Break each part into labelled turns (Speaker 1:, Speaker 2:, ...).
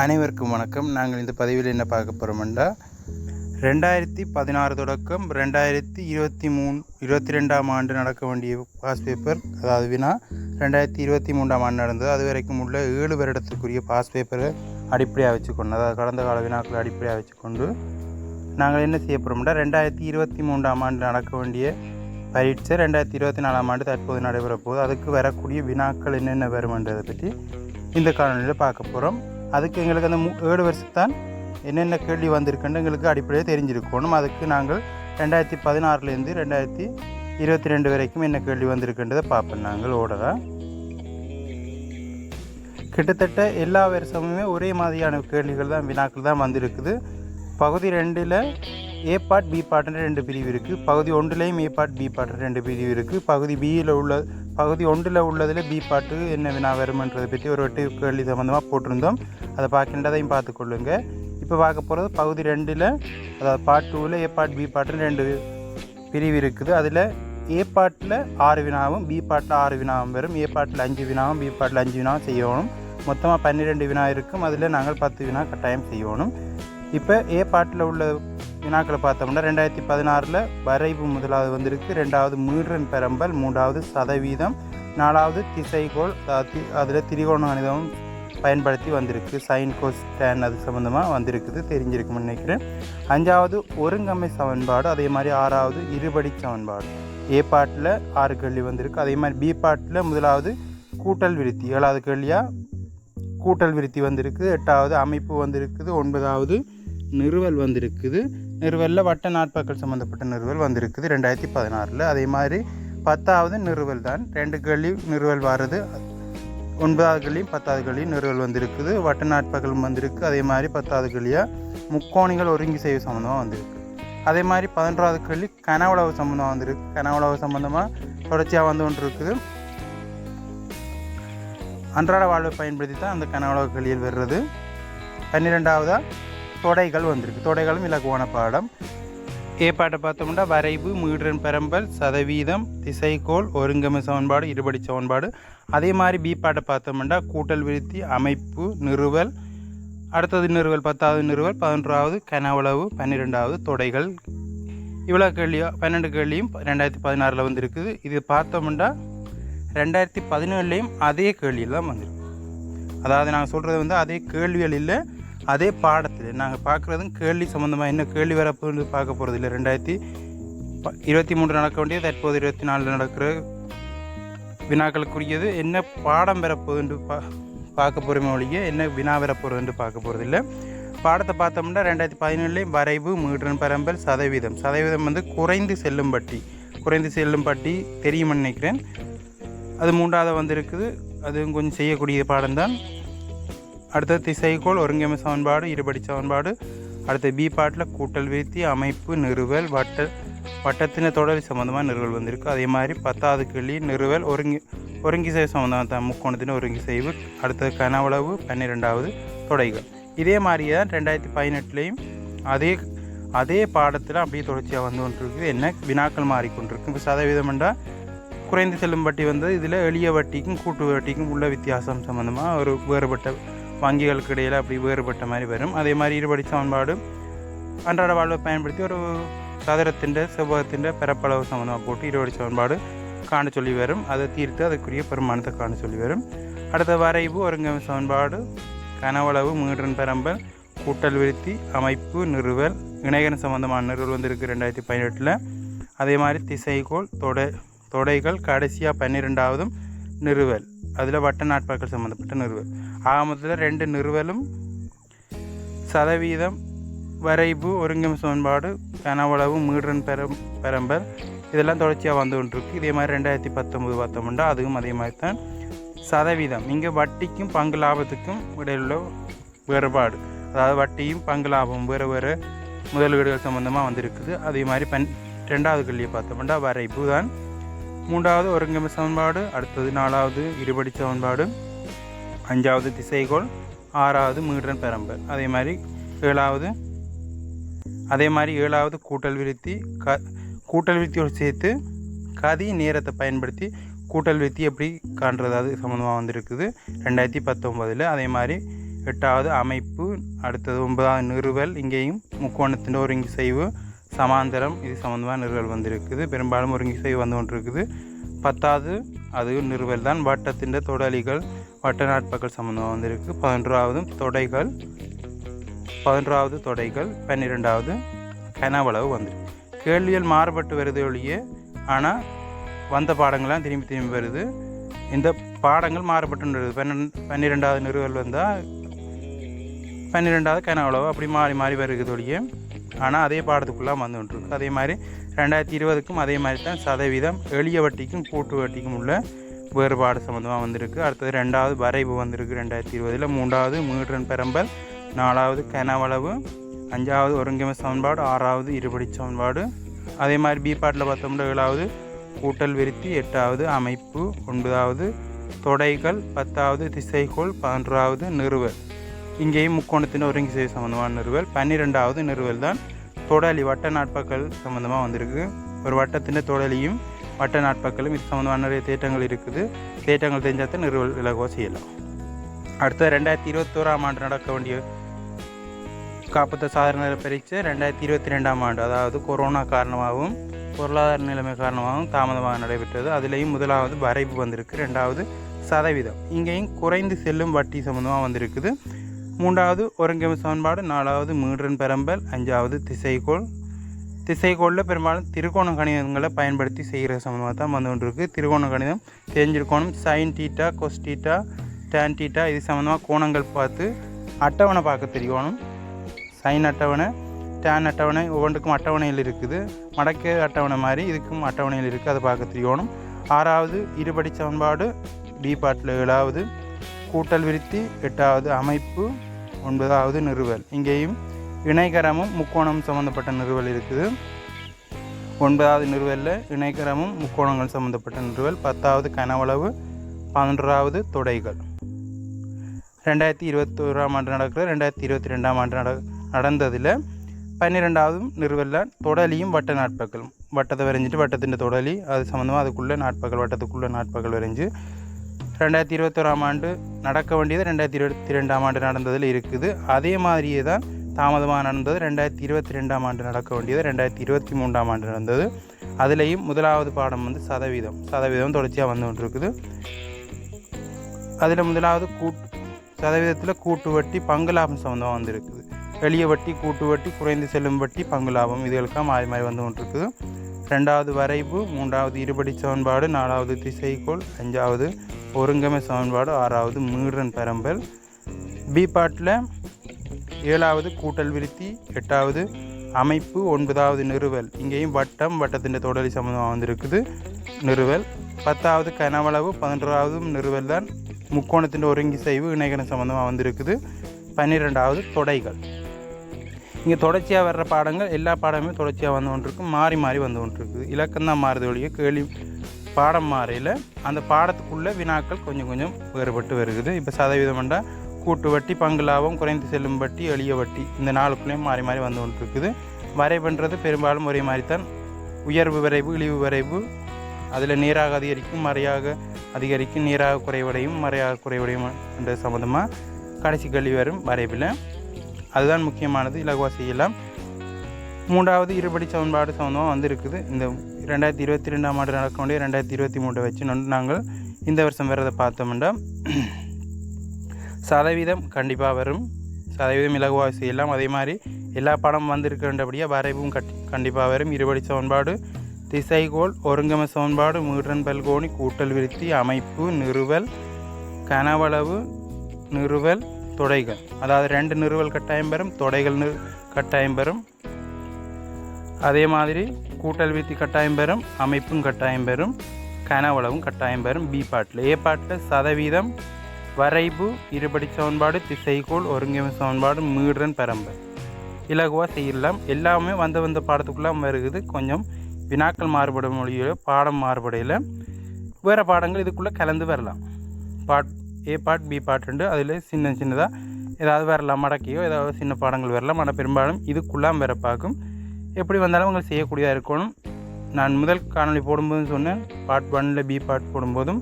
Speaker 1: அனைவருக்கும் வணக்கம். நாங்கள் இந்த பதிவில் என்ன பார்க்க போகிறோம்டா ரெண்டாயிரத்தி பதினாறு தொடக்கம் ரெண்டாயிரத்தி இருபத்தி மூணு இருபத்தி ரெண்டாம் ஆண்டு நடக்க வேண்டிய பாஸ் பேப்பர் அதாவது வினா ரெண்டாயிரத்தி இருபத்தி மூன்றாம் ஆண்டு நடந்தது. அது வரைக்கும் உள்ள ஏழு வருடத்துக்குரிய பாஸ் பேப்பரை அடிப்படையாக வச்சுக்கொண்டு அதாவது கடந்த கால வினாக்களை அடிப்படையாக வச்சுக்கொண்டு நாங்கள் என்ன செய்ய போகிறோம்டா ரெண்டாயிரத்தி இருபத்தி மூன்றாம் ஆண்டு நடக்க வேண்டிய பரீட்சை ரெண்டாயிரத்தி இருபத்தி நாலாம் ஆண்டு தற்போது நடைபெற போகுது. அதுக்கு வரக்கூடிய வினாக்கள் என்னென்ன வருமென்றதை பற்றி இந்த காலநிலையில் பார்க்க போகிறோம் அதுக்கு எங்களுக்கு அந்த மு ஏழு வருஷத்தான் என்னென்ன கேள்வி வந்திருக்குன்னு எங்களுக்கு அடிப்படையாக தெரிஞ்சிருக்கணும். அதுக்கு நாங்கள் ரெண்டாயிரத்தி பதினாறுலேருந்து ரெண்டாயிரத்தி இருபத்தி ரெண்டு வரைக்கும் என்ன கேள்வி வந்திருக்குன்றதை பார்ப்போம் நாங்கள் ஓடலாம் கிட்டத்தட்ட எல்லா வருஷமுமே ஒரே மாதிரியான கேள்விகள் தான் வினாக்கள் தான் வந்திருக்குது. பகுதி ரெண்டில் ஏ பார்ட் பி பார்ட்னு ரெண்டு பிரிவு இருக்குது பகுதி ஒன்றுலேயும் ஏ பார்ட் பி பார்ட்னு ரெண்டு பிரிவு இருக்குது பகுதி பியில் உள்ள பகுதி ஒன்றில் உள்ளதில் பி பாட்டு என்ன வினா வருமன்றதை பற்றி ஒரு வெட்டி கேள்வி சம்மந்தமாக போட்டிருந்தோம். அதை பார்க்கின்றதையும் பார்த்துக்கொள்ளுங்க இப்போ பார்க்க போகிறது பகுதி ரெண்டில் அதாவது பார்ட் டூவில் ஏ பார்ட் பி பாட்டுன்னு ரெண்டு பிரிவு இருக்குது. அதில் ஏ பாட்டில் ஆறு வினாவும் பி பாட்டில் ஆறு வினாவும் வரும். ஏ பாட்டில் அஞ்சு வினாவும் பி பாட்டில் அஞ்சு வினாவும் செய்யணும். மொத்தமாக பன்னிரெண்டு வினா இருக்கும். அதில் நாங்கள் பத்து வினா கட்டாயம் செய்யணும். இப்போ ஏ பாட்டில் உள்ள வினாக்களை பார்த்தோம்னா ரெண்டாயிரத்தி பதினாறில் வரைவு முதலாவது வந்திருக்கு. ரெண்டாவது மீடன் பெரம்பல் மூன்றாவது சதவீதம் நாலாவது திசைகோள் அதில் திரிகோண கணிதம் பயன்படுத்தி வந்திருக்கு. சைன் கோஸ் டேன் அது சம்மந்தமாக வந்திருக்குது தெரிஞ்சிருக்கும்னு நினைக்கிறேன். அஞ்சாவது ஒருங்கமை சமன்பாடு அதே மாதிரி ஆறாவது இருபடி சமன்பாடு. ஏ பாட்டில் ஆறு கேள்வி வந்திருக்கு. அதே மாதிரி பி பாட்டில் முதலாவது கூட்டல் விருத்தி ஏழாவது கேள்வியாக கூட்டல் விருத்தி வந்திருக்கு எட்டாவது அமைப்பு வந்திருக்குது. ஒன்பதாவது நிறுவல் வந்திருக்குது. நிறுவலில் வட்ட நாட்பாக்கள் சம்மந்தப்பட்ட நிறுவல் வந்திருக்குது ரெண்டாயிரத்தி பதினாறில். அதே மாதிரி பத்தாவது நிறுவல் தான். ரெண்டு கேள்வி நிறுவல் வர்றது ஒன்பதாவது கேள்வியும் பத்தாவது கேள்வியும் நிறுவல் வந்திருக்குது. வட்ட நாட்பாக்கள் வந்திருக்கு. அதே மாதிரி பத்தாவது கேள்வியாக முக்கோணிகள் ஒருங்கி செய்ய சம்மந்தமாக வந்திருக்கு. அதே மாதிரி பதினொன்றாவது கேள்வி கனவுளவு சம்மந்தமாக வந்திருக்கு. கனவுளவு சம்மந்தமாக தொடர்ச்சியாக வந்து கொண்டு இருக்குது அன்றாட வாழ்வை பயன்படுத்தி தான் அந்த கனவுளவு கேள்வியில் வர்றது. பன்னிரெண்டாவதாக தொடைகள் வந்திருக்கு. தொடைகளும் இலகுவான பாடம். ஏ பாட்டை பார்த்தோம்னா வரைவு மீடன் பெரம்பல் சதவீதம் திசைக்கோள் ஒருங்கமை சமன்பாடு இருபடி சமன்பாடு. அதே மாதிரி பி பாட்டை பார்த்தோம்னா கூட்டல் விருத்தி அமைப்பு நிறுவல். அடுத்தது நிறுவல் பத்தாவது நிறுவல் பதினொன்றாவது கனவளவு பன்னிரெண்டாவது தொடைகள். இவ்வளோ கேள்வியோ? பன்னெண்டு கேள்வியும் ரெண்டாயிரத்தி பதினாறில் வந்திருக்குது. இது பார்த்தோம்னா ரெண்டாயிரத்தி பதினேழுலேயும் அதே கேள்வியில் தான் வந்திருக்கு. அதாவது நாங்கள் சொல்கிறது வந்து அதே கேள்விகள் இல்லை. அதே பாடத்தில் நாங்கள் பார்க்குறதும் கேள்வி சம்மந்தமாக என்ன கேள்வி வரப்போன்னு பார்க்க போகிறது இல்லை ரெண்டாயிரத்தி இருபத்தி மூன்று நடக்க வேண்டிய தற்போது இருபத்தி நாலில் நடக்கிற வினாக்களுக்குரியது. என்ன பாடம் வரப்போகுதுன்னு பா பார்க்க போகிறோமே ஒழிய என்ன வினா வரப்போகிறதுன்னு பார்க்க போகிறது இல்லை பாடத்தை பார்த்தோம்னா ரெண்டாயிரத்தி பதினேழுலேயும் வரைவு மீடன் பரம்பல் சதவீதம். சதவீதம் வந்து குறைந்து செல்லும் பட்டி. குறைந்து செல்லும் பட்டி தெரியும்னு நினைக்கிறேன். அது மூன்றாவது வந்திருக்குது. அதுவும் கொஞ்சம் செய்யக்கூடிய பாடம்தான். அடுத்தது திசைகோள் ஒருங்கமை சமன்பாடு இருபடி சமன்பாடு. அடுத்த பி பாட்டில் கூட்டல் வீழ்த்தி அமைப்பு நிறுவல் வட்ட வட்டத்தின தொடர் சம்மந்தமாக நிறுவல் வந்திருக்கு. அதே மாதிரி பத்தாவது கிள்ளி நிறுவல் ஒருங்கி ஒருங்கி செய்ய சம்மந்தமாக தான் முக்கோணத்தின் ஒருங்கி செய்வு அடுத்தது கனவளவு பன்னிரெண்டாவது தொடைகள். இதே மாதிரியே தான் ரெண்டாயிரத்தி பதினெட்டுலேயும் அதே அதே பாடத்தில் அப்படியே தொடர்ச்சியாக வந்து கொண்டிருக்குது. என்ன? வினாக்கள் மாறிக்கொண்டிருக்கு. இப்போ சதவீதம் என்றால் குறைந்து செல்லும் வட்டி வந்து இதில் எளிய வட்டிக்கும் கூட்டு வட்டிக்கும் உள்ள வித்தியாசம் சம்மந்தமாக ஒரு வேறுபட்ட வங்கிகளுக்கு இடையில் அப்படி வேறுபட்ட மாதிரி வரும். அதே மாதிரி இருபடி சமன்பாடு அன்றாட வாழ்வை பயன்படுத்தி ஒரு சதுரத்தின் செவ்வகத்தின் பரப்பளவு சம்மந்தமாக போட்டு இருபடி சமன்பாடு காண சொல்லி வரும். அதை தீர்த்து அதுக்குரிய பெருமானத்தை காண சொல்லி வரும். அடுத்த வரைவு ஒருங்கமை சமன்பாடு கனவளவு மீடன் பெரம்பல் கூட்டல் விருத்தி அமைப்பு நிறுவல் இணைகன சம்பந்தமான நிறுவல் வந்திருக்கு ரெண்டாயிரத்தி பதினெட்டில். அதே மாதிரி திசைகோள் தொடை தொடைகள் கடைசியாக பன்னிரெண்டாவதும் நிறுவல். அதில் வட்ட நாட்பாக்கள் சம்மந்தப்பட்ட நிறுவல். ஆக மொத்தத்தில் ரெண்டு நிறுவலும் சதவீதம் வரைவு ஒருங்கமை சமன்பாடு கனவளவு மீடன் பெரம் பெரம்பல் இதெல்லாம் தொடர்ச்சியாக வந்து கொண்டிருக்கு. இதே மாதிரி ரெண்டாயிரத்தி பத்தொம்பது பார்த்தோம்னா அதுவும் அதே மாதிரி தான். சதவீதம். இங்கே வட்டிக்கும் பங்கு லாபத்துக்கும் இடையிலுள்ள வேறுபாடு. அதாவது வட்டியும் பங்கு லாபம் வேறு வேறு முதலீடுகள் சம்மந்தமாக வந்திருக்குது. அதே மாதிரி பன் ரெண்டாவது கல்வியை பார்த்தோம்னா வரைவு தான். மூன்றாவது ஒருங்கமை சமன்பாடு அடுத்தது நாலாவது இருபடி சமன்பாடு அஞ்சாவது திசைகோள் ஆறாவது மீடன் பெரம்பல் அதே மாதிரி ஏழாவது அதே மாதிரி ஏழாவது கூட்டல் விருத்தி க கூட்டல் விருத்தியோடு சேர்த்து கதி நேரத்தை பயன்படுத்தி கூட்டல் விருத்தி எப்படி காண்றது? அது சம்மந்தமாக வந்திருக்குது. ரெண்டாயிரத்தி பத்தொம்போதில் அதே மாதிரி எட்டாவது அமைப்பு அடுத்தது ஒன்பதாவது நிறுவல் இங்கேயும் முக்கோணத்தின் ஒருங்கி செய்வு சமாந்தரம். இது சம்மந்தமாக நிறுவல் வந்திருக்குது. பெரும்பாலும் ஒருங்கிசை வந்து கொண்டிருக்குது. பத்தாவது அது நிறுவல் தான். வட்டத்தின் தொடலிகள் வட்ட நாட்பக்கள் சம்மந்தமாக வந்திருக்கு. பதினொன்றாவது தொடைகள். பதினொன்றாவது தொடைகள். பன்னிரெண்டாவது கனவளவு வந்திருக்கு. கேள்விகள் மாறுபட்டு வருது ஒழிய ஆனால் வந்த பாடங்கள்லாம் திரும்பி திரும்பி வருது. இந்த பாடங்கள் மாறுபட்டு வருது. பன்னெண்டு பன்னிரெண்டாவது நிறுவல் வந்தால் பன்னிரெண்டாவது கனவளவு அப்படி மாறி மாறி வருகிறது ஒழிய ஆனால் அதே பாடத்துக்குள்ளாக வந்துட்டுருக்கு அதே மாதிரி ரெண்டாயிரத்தி இருபதுக்கும் அதே மாதிரி தான் சதவீதம் எளிய வட்டிக்கும் கூட்டு வட்டிக்கும் உள்ள வேறுபாடு சம்மந்தமாக வந்திருக்கு. அடுத்தது ரெண்டாவது வரைவு வந்திருக்கு ரெண்டாயிரத்தி இருபதில். மூன்றாவது மீட்ரன் பெரம்பல் நாலாவது கனவளவு அஞ்சாவது ஒருங்கிம சமன்பாடு ஆறாவது இருபடி சமன்பாடு. அதே மாதிரி பி பாட்டில் பார்த்தோம்னா ஏழாவது கூட்டல் விருத்தி எட்டாவது அமைப்பு ஒன்பதாவது தொடைகள் பத்தாவது திசைகோள் பதினொன்றாவது நிறுவல். இங்கேயும் முக்கோணத்தின் ஒருங்கி செய்ய சம்மந்தமான நிறுவல். பன்னிரெண்டாவது நிறுவல் தான் தொடலி வட்ட நாட்பக்கள் சம்மந்தமாக வந்திருக்கு. ஒரு வட்டத்தின் தொடலியும் வட்ட நாட்பக்களும் இது சம்மந்தமான நிறைய தேட்டங்கள் இருக்குது. தேட்டங்கள் தெரிஞ்சால் நிறுவல் இலகுவாக செய்யலாம். அடுத்த ரெண்டாயிரத்தி இருபத்தோராம் ஆண்டு நடக்க வேண்டிய காப்பத்த சாதாரண பரீட்சை ரெண்டாயிரத்தி இருபத்தி ரெண்டாம் ஆண்டு. அதாவது கொரோனா காரணமாகவும் பொருளாதார நிலைமை காரணமாகவும் தாமதமாக நடைபெற்றது. அதுலேயும் முதலாவது வரைவு வந்திருக்கு. ரெண்டாவது சதவீதம். இங்கேயும் குறைந்து செல்லும் வட்டி சம்மந்தமாக வந்திருக்குது. மூன்றாவது ஒருங்கிமை சமன்பாடு நாலாவது மீடுறன் பெரம்பல் அஞ்சாவது திசைகோள். திசைகோளில் பெரும்பாலும் திருகோண கணிதங்களை பயன்படுத்தி செய்கிற சம்மந்தமாக தான் வந்து கொண்டிருக்கு. திருகோண கணிதம் தெரிஞ்சிருக்கணும். Sine theta cos theta tan theta இது சம்மந்தமாக கோணங்கள் பார்த்து அட்டவணை பார்க்க தெரியணும் சைன் அட்டவணை டேன் அட்டவணை ஒவ்வொன்றுக்கும் அட்டவணையில் இருக்குது. மடக்கு அட்டவணை மாதிரி இதுக்கும் அட்டவணையில் இருக்குது அதை பார்க்க தெரியணும் ஆறாவது இருபடி சமன்பாடு பி பாட்டில் ஏழாவது கூட்டல் விருத்தி எட்டாவது அமைப்பு ஒன்பதாவது நிறுவல். இங்கேயும் இணைகரமும் முக்கோணம் சம்மந்தப்பட்ட நிறுவல் இருக்குது. ஒன்பதாவது நிறுவலில் இணைகரமும் முக்கோணங்கள் சம்மந்தப்பட்ட நிறுவல். பத்தாவது கனவளவு பதினொன்றாவது தொடைகள். ரெண்டாயிரத்தி இருபத்தோராம் ஆண்டு நடக்கிற ரெண்டாயிரத்தி இருபத்தி ரெண்டாம் ஆண்டு நட நடந்ததில் பன்னிரெண்டாவது நிறுவலில் தொடலியும் வட்ட நாட்பகலும். வட்டத்தை வரைஞ்சிட்டு வட்டத்தின் தொடலி அது சம்மந்தமாக அதுக்குள்ளே நாட்பகல் வட்டத்துக்குள்ளே நாட்பகல் வரைஞ்சி ரெண்டாயிரத்தி இருபத்தோராம் ஆண்டு நடக்க வேண்டியது ரெண்டாயிரத்தி இருபத்தி ரெண்டாம் ஆண்டு நடந்ததில் இருக்குது. அதே மாதிரியே தான் தாமதமாக நடந்தது. ரெண்டாயிரத்தி இருபத்தி ரெண்டாம் ஆண்டு நடக்க வேண்டியது ரெண்டாயிரத்தி இருபத்தி மூன்றாம் ஆண்டு நடந்தது. அதுலேயும் முதலாவது பாடம் வந்து சதவீதம். சதவீதம் தொடர்ச்சியாக வந்து கொண்டிருக்குது. அதில் முதலாவது கூட்டு சதவீதத்தில் கூட்டு வட்டி பங்கு லாபம் சம்மந்தமாக வந்திருக்குது. எளிய வட்டி கூட்டு வட்டி குறைந்து செல்லும் வட்டி பங்கு லாபம் இதுகளுக்காக மாறி மாறி வந்து கொண்டிருக்குது. ரெண்டாவது வரைவு மூன்றாவது இருபடி சமன்பாடு நாலாவது திசைக்கோள் அஞ்சாவது ஒருங்கமை சமன்பாடு ஆறாவது மீறன் பெரம்பல். பி பாட்டில் ஏழாவது கூட்டல் விருத்தி எட்டாவது அமைப்பு ஒன்பதாவது நிறுவல். இங்கேயும் வட்டம் வட்டத்தின் தொடரி சம்மந்தமாக வந்திருக்குது. நிறுவல். பத்தாவது கனவளவு பதினொன்றாவது நிறுவல் தான் முக்கோணத்தின் ஒருங்கி செய்வு இணைகரம் சம்மந்தமாக வந்திருக்குது. பன்னிரெண்டாவது தொடைகள். இங்கே தொடர்ச்சியாக வர்ற பாடங்கள் எல்லா பாடமுமே தொடர்ச்சியாக வந்து கொண்டிருக்கு மாறி மாறி வந்து கொண்டிருக்குது. இலக்கம் தான் மாறுது ஒழிய கேள்வி பாடம் மாறையில் அந்த பாடத்துக்குள்ளே வினாக்கள் கொஞ்சம் கொஞ்சம் வேறுபட்டு வருகுது. இப்போ சதவீதம்ண்டா கூட்டு வட்டி பங்கு லாபம் குறைந்து செல்லும் வட்டி எளிய வட்டி இந்த நாளுக்குள்ளேயும் மாறி மாறி வந்து கொண்டிருக்குது. வரைவுன்றது பெரும்பாலும் ஒரே மாதிரி தான் உயர்வு வரைவு இழிவு வரைவு. அதில் நீராக அதிகரிக்கும் மறையாக அதிகரிக்கும் நீராக குறைவடையும் மறையாக குறைவடையும் என்ற சம்மந்தமாக கடைசி கல்வி வரும் வரைவில். அதுதான் முக்கியமானது இலகுவா செய்யலாம் மூன்றாவது இருபடி சமன்பாடு சம்மந்தமாக வந்திருக்குது. இந்த ரெண்டாயிரத்தி இருபத்தி ரெண்டாம் ஆண்டு நடக்க வேண்டிய ரெண்டாயிரத்தி இருபத்தி மூணு வச்சு நொண்டு நாங்கள் இந்த வருஷம் வர்றதை பார்த்தோம்னா சதவீதம் கண்டிப்பாக வரும். சதவீதம் இலகுவாக செய்யலாம் அதே மாதிரி எல்லா படம் வந்திருக்கின்றபடியாக வரைவும் கட் கண்டிப்பாக வரும். இருபடி சமன்பாடு திசைகோள் ஒருங்கம சமன்பாடு மீடன் பல்கோணி கூட்டல் விருத்தி அமைப்பு நிறுவல் கனவளவு நிறுவல் தொடைகள். அதாவது ரெண்டு நிறுவல் கட்டாயம் பெறும் தொடைகள் நிறு கட்டாயம் பெறும். அதே மாதிரி கூட்டல் வீத்தி கட்டாயம் பெறும் அமைப்பும் கட்டாயம் பெறும் கனவளவும் கட்டாயம் பெறும் பி பாட்டில். ஏ பாட்டில் சதவீதம் வரைபு இருபடி சமன்பாடு திசைகோள் ஒருங்கிமை சமன்பாடு மீடுறன் பெரம்பல் இலகுவாக செய்யலாம். எல்லாமே வந்த வந்த பாடத்துக்குள்ளே வருகிறது கொஞ்சம் வினாக்கள் மாறுபடும் மொழியில் பாடம் மாறுபடையில். வேறு பாடங்கள் இதுக்குள்ளே கலந்து வரலாம். பாட் ஏ பாட் பி பாட்டுண்டு அதில் சின்ன சின்னதாக ஏதாவது வரலாம் மடக்கியோ ஏதாவது சின்ன பாடங்கள் வரலாம் ஆனால் பெரும்பாலும் இதுக்குள்ளாம் வர பார்க்கும். எப்படி வந்தாலும் உங்கள் செய்யக்கூடியதாக இருக்கணும். நான் முதல் காணொலி போடும்போதும் சொன்னேன். பார்ட் ஒனில் பி பார்ட் போடும்போதும்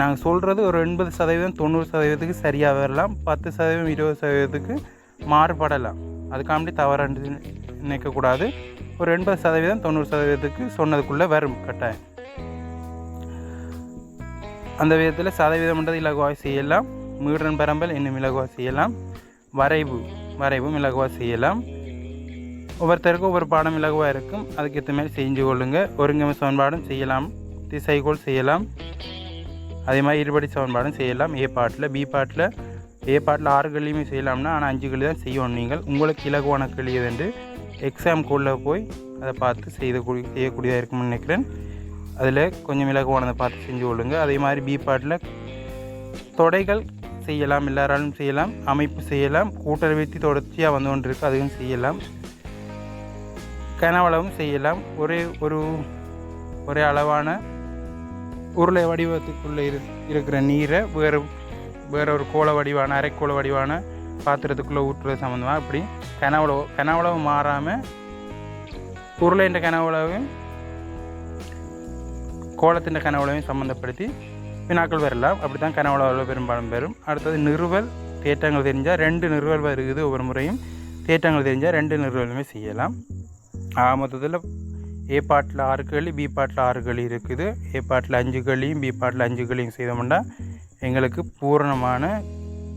Speaker 1: நாங்கள் சொல்கிறது ஒரு எண்பது சதவீதம் தொண்ணூறு சதவீதத்துக்கு சரியாக வரலாம். பத்து சதவீதம் இருபது சதவீதத்துக்கு மாறுபடலாம். அதுக்காண்டி தவறாண்டு நினைக்கக்கூடாது ஒரு எண்பது சதவீதம் தொண்ணூறு சதவீதத்துக்கு சொன்னதுக்குள்ளே வரும் கட்டாயம். அந்த விதத்தில் சதவீதம்ன்றது இலகுவாக செய்யலாம். மீடன் பரம்பல் இன்னும் இலகுவாக செய்யலாம். வரைவு வரைவும் இலகுவாக செய்யலாம். ஒவ்வொருத்தருக்கும் ஒவ்வொரு பாடம் இலகுவாக இருக்கும். அதுக்கேற்ற மாதிரி செஞ்சு கொள்ளுங்கள் ஒருங்கமை சமன்பாடும் செய்யலாம். திசைகோள் செய்யலாம். அதே மாதிரி இருபடி சமன்பாடும் செய்யலாம். ஏ பாட்டில் பி பாட்டில் ஏ பாட்டில் ஆறு கல்லியுமே செய்யலாம்னா ஆனால் அஞ்சு கல்லி தான் செய்யணும் நீங்கள். உங்களுக்கு இலகுவான கல்வி என்று எக்ஸாம் கோளில் போய் அதை பார்த்து செய்து செய்யக்கூடியதாக இருக்கும்னு நினைக்கிறேன். அதில் கொஞ்சம் இலகுவானதை பார்த்து செஞ்சு கொள்ளுங்க அதே மாதிரி பி பாட்டில் தொடைகள் செய்யலாம் எல்லாராலும் செய்யலாம் அமைப்பு செய்யலாம் கூட்டறிவித்தி தொடர்ச்சியாக வந்து கொண்டு இருக்குது அதுவும் செய்யலாம். கனவளவும் செய்யலாம். ஒரே ஒரு ஒரே அளவான உருளை வடிவத்துக்குள்ளே இரு இருக்கிற நீரை வேறு வேற ஒரு கோள வடிவான அரைக்கோள வடிவான பாத்திரத்துக்குள்ளே ஊற்றுறது சம்மந்தமாக அப்படி கனவுளவு கனவுளவு மாறாமல் உருளைன்ற கனவுளவும் கோலத்தின் கனவுளையும் சம்மந்தப்படுத்தி வினாக்கள் வரலாம். அப்படி தான் கனவுளவில் பெரும்பாலும் பெறும் அடுத்தது நிறுவல் தேற்றங்கள் தெரிஞ்சால் ரெண்டு நிறுவல் வருகிறது ஒவ்வொரு முறையும். தேற்றங்கள் தெரிஞ்சால் ரெண்டு நிறுவலுமே செய்யலாம். ஆ மொத்தத்தில் ஏ பாட்டில் ஆறு களி பி பாட்டில் ஆறு களி இருக்குது. ஏ பாட்டில் அஞ்சு களியும் பி பாட்டில் அஞ்சு களியும் செய்தோம்னா எங்களுக்கு பூரணமான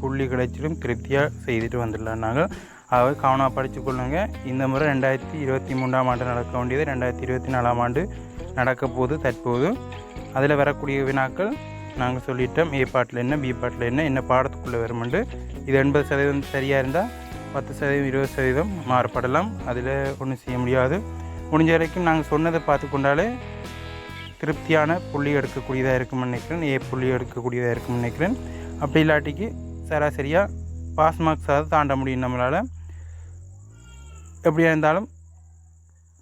Speaker 1: புள்ளி கிடைச்சிலும் திருப்தியாக செய்துட்டு வந்துடலாம் நாங்கள். அதாவது கவனமாக படித்து கொள்ளுங்க இந்த முறை ரெண்டாயிரத்தி இருபத்தி மூன்றாம் ஆண்டு நடக்க வேண்டியது. ரெண்டாயிரத்தி இருபத்தி நாலாம் ஆண்டு நடக்க போகுது தற்போது. அதில் வரக்கூடிய வினாக்கள் நாங்கள் சொல்லிட்டோம். ஏ பாட்டில் என்ன பி பாட்டில் என்ன என்ன பாடத்துக்குள்ளே வருமெண்டு இது எண்பது சதவீதம் சரியாக இருந்தால் பத்து சதவீதம் இருபது சதவீதம் மாறுபடலாம். அதில் ஒன்றும் செய்ய முடியாது. முடிஞ்ச வரைக்கும் நாங்கள் சொன்னதை பார்த்து கொண்டாலே திருப்தியான புள்ளி எடுக்கக்கூடியதாக இருக்கும்னு நினைக்கிறேன். ஏ புள்ளி எடுக்கக்கூடியதாக இருக்கும்னு நினைக்கிறேன். அப்படி இல்லாட்டிக்கு சராசரியாக பாஸ் மார்க்ஸாவது தாண்ட முடியும் நம்மளால். எப்படியா இருந்தாலும்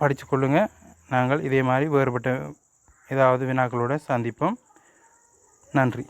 Speaker 1: படித்து கொள்ளுங்கள் நாங்கள் இதே மாதிரி வேறுபட்ட ஏதாவது வினாக்களோடு சந்திப்போம். நன்றி.